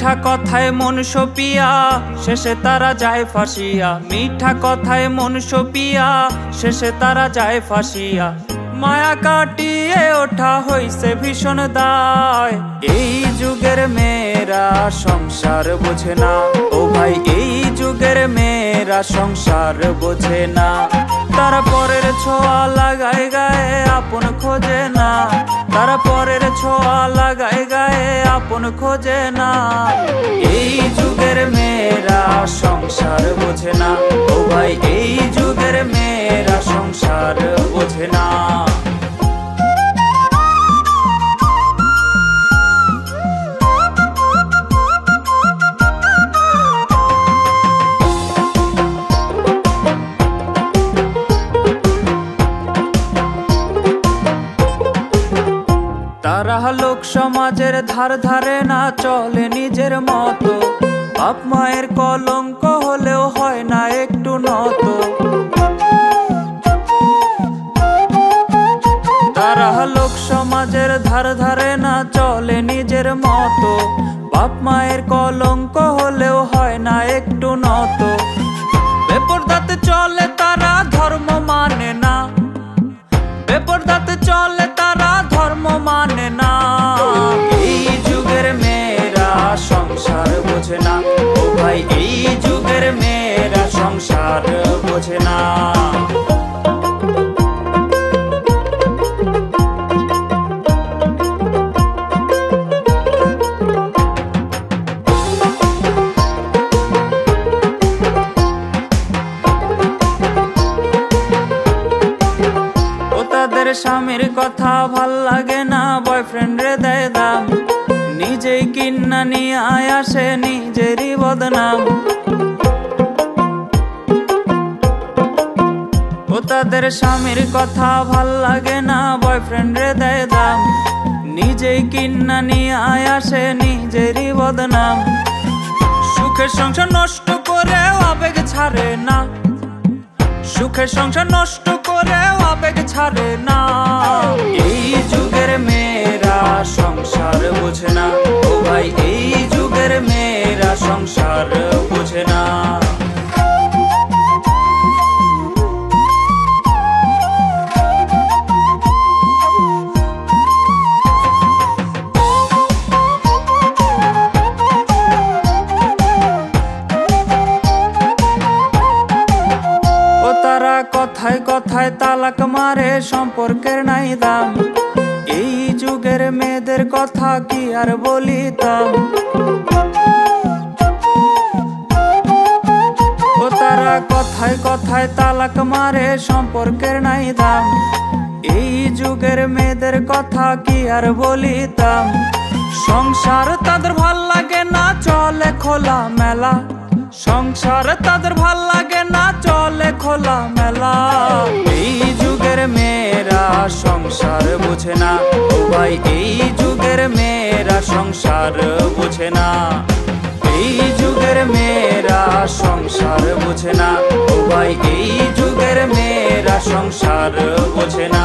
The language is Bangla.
মিঠা কথায় মন সপিয়া, শেষে তারা যায় ফাঁসিয়া। মিঠা কথায় মন সপিয়া, শেষে তারা যায় ফাঁসিয়া। মায়া কাটিয়ে ওঠা হইছে ভীষণ দায়। এই যুগের মেয়েরা সংসার বোঝে না। ও ভাই, এই যুগের মেয়েরা সংসার বোঝে না। তারা পরের ছোঁয়া লাগায় গায়ে আপন খোঁজে না। তারা পরের ছোঁয়া লাগায় গায়ে আপন খোঁজে না। এই যুগের মেয়েরা সংসার বোঝে না। ও ভাই, এই লোক সমাজের ধার ধারে না চলে নিজের মতো। বাপ মায়ের কলঙ্ক হলেও হয় না একটু নত। লোক সমাজের ধার ধারে না চলে নিজের মতো। বাপ মায়ের কলঙ্ক হলেও হয় না একটু নত। মানে স্বামীর কথা ভালো লাগে না বয়ফ্রেন্ড রে দেয় দাম। নিজেই কিন্না নিয়ে আসে নিজেরই বদনাম। ও তাদের স্বামীর কথা ভালো লাগে না বয়ফ্রেন্ড রে দেয় দাম। নিজেই কিন্না নিয়ে আসে নিজেরই বদনাম। সুখের সংসার নষ্ট করে আবেগ ছাড়ে না। সুখের সংসার নষ্ট করে আবেগ ছাড়ে না। এই যুগের মেয়েরা সংসার বোঝে না। ও ভাই, এই যুগের মেয়েরা সংসার বোঝে না। কথায় কথায় তালাক মারে সম্পর্কের নাই দাম। এই যুগের মেয়েদের কথা কি আর বলিতাম? তারা কথায় কথায় তালাক মারে, সম্পর্কের নাই দাম। এই যুগের মেয়েদের কথা কি আর বলিতাম? সংসার তাদের ভালো লাগে না, চলে খোলা মেলা। সংসার তাদের ভালো লাগে না, চলে খোলা মেলা। বোঝে না। ও ভাই এই যুগের মেয়েরা সংসার বোঝে না। এই যুগের মেয়েরা সংসার বোঝে না। ও ভাই এই যুগের মেয়েরা সংসার বোঝে না।